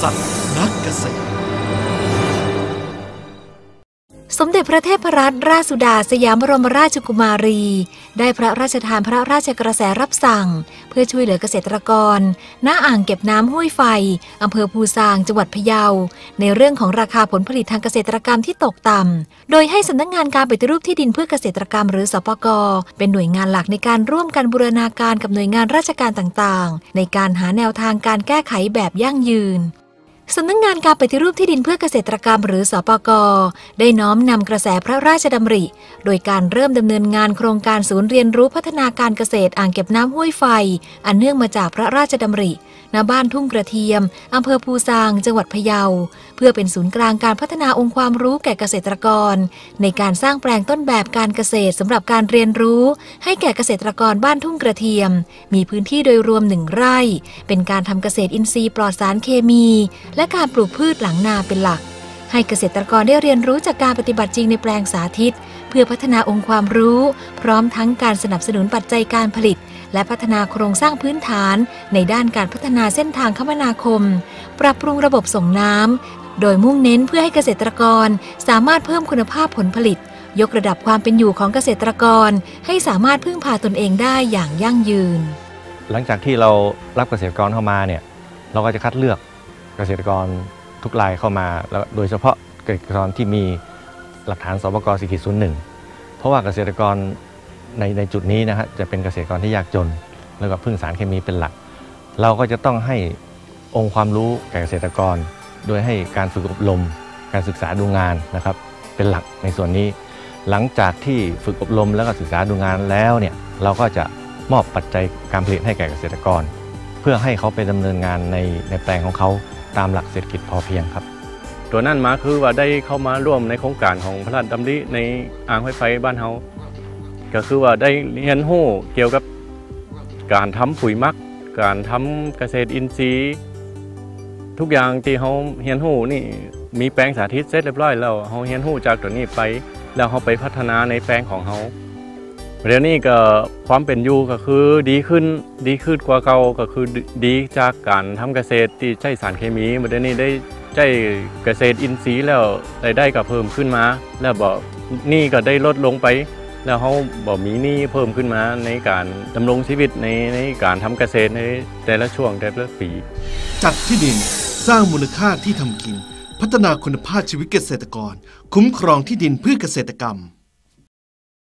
ษัตริย์นักเกษตร สมเด็จพระเทพรัตนราชสุดาสยามบรมราชกุมารี ได้พระราชทานพระราชกระแสรับสั่ง เพื่อช่วยเหลือเกษตรกรหน้าอ่างเก็บน้ำห้วยไฟอำเภอภูซาง จังหวัดพะเยา ในเรื่องของราคาผลผลิตทางเกษตรกรรมที่ตกต่ำ โดยให้สำนักงงานการปฏิรูปที่ดินเพื่อเกษตรกรรมหรือสปก เป็นหน่วยงานหลักในการร่วมกันบูรณาการกับหน่วยงานราชการต่างๆ ในการหาแนวทางการแก้ไขแบบยั่งยืน สำนักงงานการปฏิรูปที่ดินเพื่อเกษตรกรรมหรือสปกได้น้อมนำกระแสพระราชดำริ โดยการเริ่มดำเนินงานโครงการศูนย์เรียนรู้พัฒนาการเกษตรอ่างเก็บน้ำห้วยไฟ อันเนื่องมาจากพระราชดำริณบ้านทุ่งกระเทียมอำเภอภูซาง จังหวัดพะเยา เพื่อเป็นศูนย์กลางการพัฒนาองค์ความรู้แก่เกษตรกร ในการสร้างแปลงต้นแบบการเกษตรสำหรับการเรียนรู้ ให้แก่เกษตรกรบ้านทุ่งกระเทียม มีพื้นที่โดยรวมหนึ่งไร่ เป็นการทำเกษตรอินทรีย์ปลอดสารเคมีและการปลูกพืชหลังนาเป็นหลัก ให้เกษตรกรได้เรียนรู้จากการปฏิบัติจริงในแปลงสาธิต เพื่อพัฒนาองค์ความรู้ พร้อมทั้งการสนับสนุนปัจจัยการผลิต และพัฒนาโครงสร้างพื้นฐาน ในด้านการพัฒนาเส้นทางคมนาคม ปรับปรุงระบบส่งน้ำโดยมุ่งเน้นเพื่อให้เกษตรกร สามารถเพิ่มคุณภาพผลผลิต ยกระดับความเป็นอยู่ของเกษตรกร ให้สามารถพึ่งพาตนเองได้อย่างยั่งยืน หลังจากที่เรารับเกษตรกรเข้ามาเนี่ยเราก็จะคัดเลือก เกษตรกรทุกรายเข้ามาแล้วโดยเฉพาะเกษตรกรที่มีหลักฐานสปกสิกิศูนย์หนึ่งเพราะว่าเกษตรกรในในจุดนี้นะฮะจะเป็นเกษตรกรที่ยากจน แล้วก็พึ่งสารเคมีเป็นหลัก เราก็จะต้องให้องค์ความรู้แก่เกษตรกร โดยให้การฝึกอบรม การศึกษาดูงานนะครับ เป็นหลักในส่วนนี้ หลังจากที่ฝึกอบรมแล้วก็ศึกษาดูงานแล้วเนี่ยเราก็จะมอบปัจจัยการผลิตให้แก่เกษตรกร เพื่อให้เขาไปดำเนินงานในในแปลงของเขา ตามหลักเศรษฐกิจพอเพียงครับ ตัวนั้นมาคือว่าได้เข้ามาร่วมในโครงการของพระราชดำริในอ่างไฟไฟบ้านเฮาก็คือว่าได้เรียนรู้เกี่ยวกับการทำปุ๋ยมัก การทำเกษตรอินทรีย์ ทุกอย่างที่เฮาเรียนรู้นี่มีแปลงสาธิตเสร็จเรียบร้อยแล้วเฮาเรียนรู้จากตัวนี้ไป แล้วเฮาไปพัฒนาในแปลงของเฮา เดี๋ยวนี้ก็ความเป็นอยู่ก็คือดีขึ้นดีขึ้นกว่าเก่าก็คือดีจากการทำเกษตรที่ใช้สารเคมีเดี๋ยวนี้ได้ใช้เกษตรอินทรีย์แล้วรายได้ก็เพิ่มขึ้นมา แล้วบ่นี่ก็ได้ลดลงไป แล้วเขาบ่มีหนี้เพิ่มขึ้นมาในการดำรงชีวิตในในการทำเกษตรในแต่ละช่วงแต่ละปี จัดที่ดินสร้างมูลค่าที่ทำกิน พัฒนาคุณภาพชีวิตเกษตรกร คุ้มครองที่ดินเพื่อเกษตรกรรม